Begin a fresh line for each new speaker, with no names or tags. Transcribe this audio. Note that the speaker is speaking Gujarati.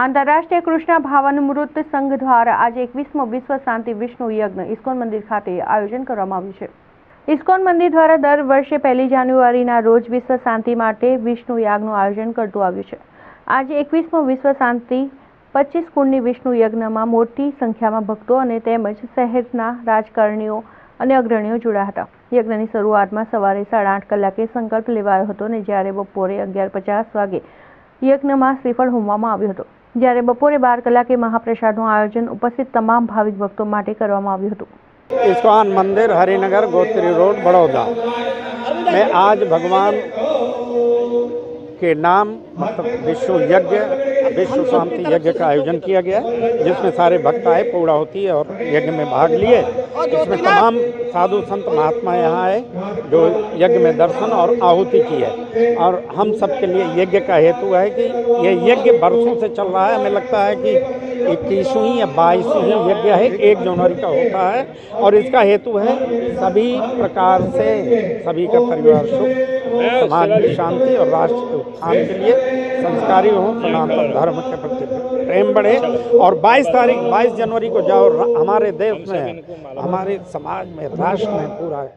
આંતરરાષ્ટ્રીય કૃષ્ણ ભાવનમૃત સંઘ દ્વારા આજે એકવીસમો વિશ્વ શાંતિ વિષ્ણુ યજ્ઞ ઇસ્કોન મંદિર ખાતે આયોજન કરવામાં આવ્યું છે ઇસ્કોન મંદિર દ્વારા દર વર્ષે પહેલી જાન્યુઆરીના રોજ વિશ્વ શાંતિ માટે વિષ્ણુ યાગનું આયોજન કરતું આવ્યું છે આજે એકવીસમો વિશ્વ શાંતિ પચીસ કુંડની વિષ્ણુ યજ્ઞમાં મોટી સંખ્યામાં ભક્તો અને તેમજ શહેરના રાજકારણીઓ અને અગ્રણીઓ જોડાયા હતા યજ્ઞની શરૂઆતમાં સવારે સાડા આઠ કલાકે સંકલ્પ લેવાયો હતો અને જ્યારે બપોરે અગિયાર પચાસ વાગે યજ્ઞમાં શ્રીફળ હોમવામાં આવ્યો હતો जारे बपोरे 12 कलाके महाप्रसाद નું આયોજન ઉપસ્થિત તમામ ભાવિક ભક્તો માટે કરવામાં આવ્યું હતું
ઈસ્કોન મંદિર હરીનગર ગોત્રી રોડ બરોડા મે આજ ભગવાન કે નામ મતલબ विश्व यज्ञ विश्व शांति यज्ञ का आयोजन किया गया है जिसमें सारे भक्त आए पौड़ा होती है और यज्ञ में भाग लिए इसमें तमाम साधु संत महात्मा यहाँ आए जो यज्ञ में दर्शन और आहुति की है और हम सबके लिए यज्ञ का हेतु है कि ये यज्ञ वर्षों से चल रहा है हमें लगता है कि इक्कीसवीं या बाईसवीं यज्ञ है एक जनवरी का होता है और इसका हेतु है सभी प्रकार से सभी का परिवार सुख समाज की शांति और राष्ट्र के उत्थान के लिए संस्कारी हों सनातन धर्म के प्रति प्रेम बढ़े और 22 तारीख 22 जनवरी को जाओ हमारे देश में हमारे समाज में राष्ट्र में पूरा है